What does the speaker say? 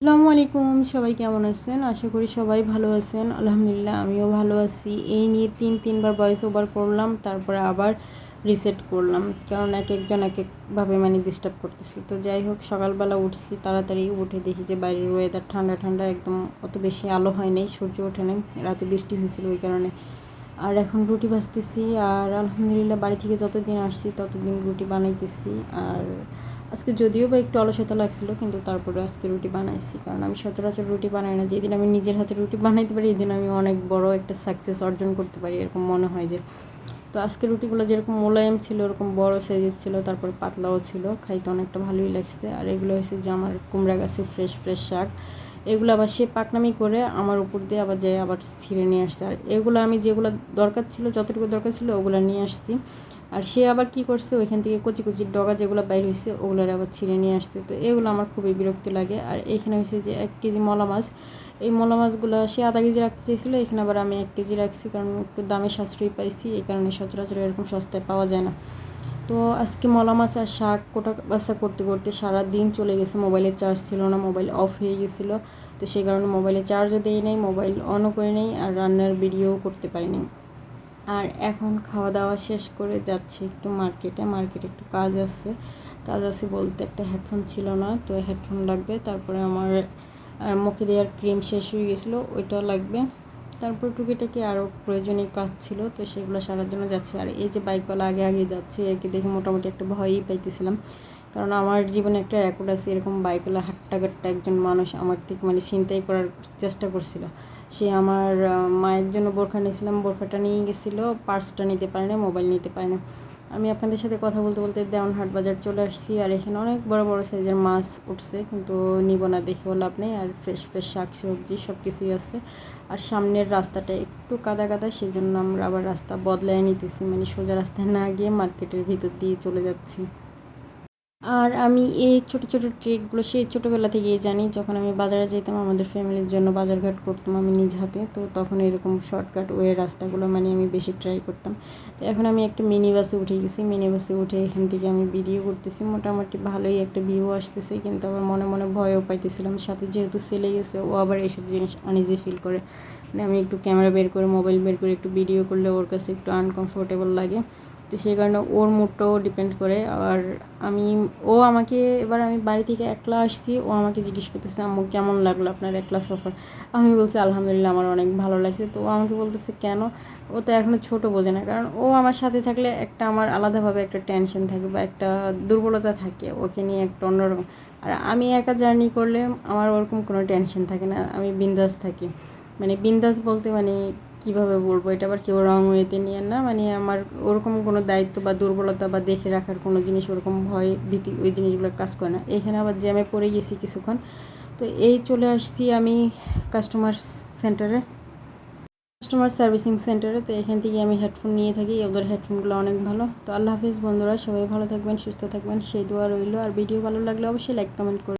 আসসালামু আলাইকুম, সবাই কেমন আছেন? আশা করি সবাই ভালো আছেন। আলহামদুলিল্লাহ, আমিও ভালো আছি। এই নিয়ে তিন, তিনবার ভয়েস ওভার করলাম, তারপরে আবার রিসেট করলাম। কারণ এক একজন এক একভাবে মানে ডিস্টার্ব করতেছি। তো যাই হোক, সকালবেলা উঠছি, তাড়াতাড়ি উঠে দেখি যে বাইরের ওয়েদার ঠান্ডা ঠান্ডা, একদম অত বেশি আলো হয় নাই, সূর্য ওঠে নাই। রাতে বৃষ্টি হয়েছিল ওই কারণে। আর এখন রুটি ভাজতেছি আর আলহামদুলিল্লাহ বাড়ি থেকে যতদিন আসছি ততদিন রুটি বানাইতেছি। আর আজকে যদিও বা একটু অলসতা লাগছিল, কিন্তু তারপরে আজকে রুটি বানাইছি। কারণ আমি সচরাচর রুটি বানাই না। যেদিন আমি নিজের হাতে রুটি বানাইতে পারি এই দিন আমি অনেক বড় একটা সাকসেস অর্জন করতে পারি, এরকম মনে হয় যে। তো আজকে রুটিগুলো যেরকম মোলায়েম ছিল, ওরকম বড় সাইজের ছিল, তারপর পাতলাও ছিল, খাইতে অনেকটা ভালোই লাগছে। আর এগুলো হয়েছে যে আমার কুমড়া গাছে ফ্রেশ ফ্রেশ শাক। এগুলো আবার সে পাকনামি করে আমার উপর দিয়ে আবার যায় আবার ছিঁড়ে নিয়ে আসছে। আর এগুলো আমি যেগুলো দরকার ছিল, যতটুকু দরকার ছিল, ওগুলো নিয়ে আসছি। আর সে আবার কি করছে, ওইখান থেকে কচি কচি ডগা যেগুলো বাইর হয়েছে ওগুলোর আবার ছিঁড়ে নিয়ে আসছে। তো এগুলো আমার খুবই বিরক্তি লাগে। আর এখানে হয়েছে যে এক কেজি মলা মাছ, এই মলা মাছগুলো সে আধা কেজি রাখতে চেয়েছিলো এখানে আবার আমি এক কেজি রাখছি, কারণ একটু দামে সাশ্রয়ী পাইছি, এই কারণে সচরাচর এরকম সস্তায় পাওয়া যায় না। তো আজকে মলা মাছ আর শাক কোটা বাসা করতে করতে সারা দিন চলে গেছে মোবাইলের চার্জ ছিল না, মোবাইল অফ হয়ে গেছিল। তো সেই কারণে মোবাইলে চার্জও দিই নেই, মোবাইল অনও করে নেই আর রান্নার ভিডিও করতে পারিনি আর এখন খাওয়া দাওয়া শেষ করে যাচ্ছি একটু মার্কেটে মার্কেটে একটু কাজ আছে। কাজ আছে বলতে একটা হেডফোন ছিল না, তো হেডফোন লাগবে। তারপরে আমার মুখে দেওয়ার ক্রিম শেষ হয়ে গেছিল, ওইটা লাগবে। তারপর টুকিটাকি আরও প্রয়োজনীয় কাজ ছিল, তো সেগুলো সারার জন্য যাচ্ছে। আর এই যে বাইকওয়ালা আগে আগে যাচ্ছে, একে দেখে মোটামুটি একটা ভয়ই পাইতেছিলাম। কারণ আমার জীবনে একটা রেকর্ড আছে, এরকম বাইকওয়ালা হাট্টা ঘাট্টা একজন মানুষ আমার থেকে মানে চিন্তাই করার চেষ্টা করছিল। সে আমার মায়ের জন্য বোরখা নিয়েছিলাম, বোরখাটা নিয়ে গেছিল পার্সটা নিতে পারে না মোবাইল নিতে পারে না। আমি আপনাদের সাথে কথা বলতে বলতে দেওয়ানহাট বাজার চলে আসছি, আর এখানে অনেক বড় বড় সাইজের মাছ উঠছে, কিন্তু নিব না, দেখেও লাভ নেই, আর ফ্রেশ ফ্রেশ শাক, সবজি সব কিছুই আছে। আর সামনের রাস্তাটা একটু কাদা কাদা সেই জন্য আমরা আবার রাস্তা বদলায় নিতেছি মানে সোজা রাস্তায় না গিয়ে মার্কেটের ভিতর দিয়ে চলে যাচ্ছি। আর আমি এই ছোট ছোট ট্রিকগুলো সেই ছোটোবেলা থেকেই জানি। যখন আমি বাজারে যেতাম, আমাদের ফ্যামিলির জন্য বাজারঘাট করতাম আমি নিজ হাতে। তো তখন এরকম শর্টকাট ওয়ে রাস্তাগুলো মানে আমি বেশি ট্রাই করতাম। তো এখন আমি একটা মিনি বাসে উঠে গেছি। মিনি বাসে উঠে এখান থেকে আমি ভিডিও করতেছি। মোটামুটি ভালোই একটা ভিউ আসতেছে। কিন্তু আবার মনে মনে ভয়ও পাইতেছিলাম। সাথে যেহেতু সেলে গেছে, ও আবার এইসব জিনিস আনইজি ফিল করে। মানে আমি একটু ক্যামেরা বের করে মোবাইল বের করে একটু ভিডিও করলে ওর কাছে একটু আনকমফোর্টেবল লাগে। তো সেই কারণে ওর মুডটাও ডিপেন্ড করে। আর আমি, ও আমাকে, এবার আমি বাড়ি থেকে একলা আসছি, ও আমাকে জিজ্ঞেস করতেছে, আম্মু, কেমন লাগল আপনার একলা সফর? আমি বলছি, আলহামদুলিল্লাহ, আমার অনেক ভালো লাগছে। তো ও আমাকে বলতেছে, কেন? ও তো এখনও ছোটো বোঝে না। কারণ ও আমার সাথে থাকলে একটা আমার আলাদাভাবে একটা টেনশন থাকে বা একটা দুর্বলতা থাকে, ওকে নিয়ে একটা অন্যরকম। আর আমি একা জার্নি করলে আমার ওরকম কোনো টেনশন থাকে না, আমি বিন্দাস থাকি। মানে বিন্দাস বলতে মানে কীভাবে বলব? এটা আবার কেউ রং ওয়েতে নিয়ে না মানে আমার ওরকম কোনো দায়িত্ব বা দুর্বলতা বা দেখে রাখার কোনো জিনিস ওরকম ভয় ভীতি ওই জিনিসগুলো কাজ করে না। এখানে আবার জ্যামে পড়ে গেছি কিছুক্ষণ। তো এই চলে আসছি আমি কাস্টমার সেন্টারে কাস্টমার সার্ভিসিং সেন্টারে তো এখান থেকে আমি হেডফোন নিয়ে থাকি ওদের হেডফোনগুলো অনেক ভালো। তো আল্লাহ হাফিজ বন্ধুরা, সবাই ভালো থাকবেন, সুস্থ থাকবেন। সেই দোয়া রইল। আর ভিডিও ভালো লাগলে অবশ্যই লাইক কমেন্ট করবেন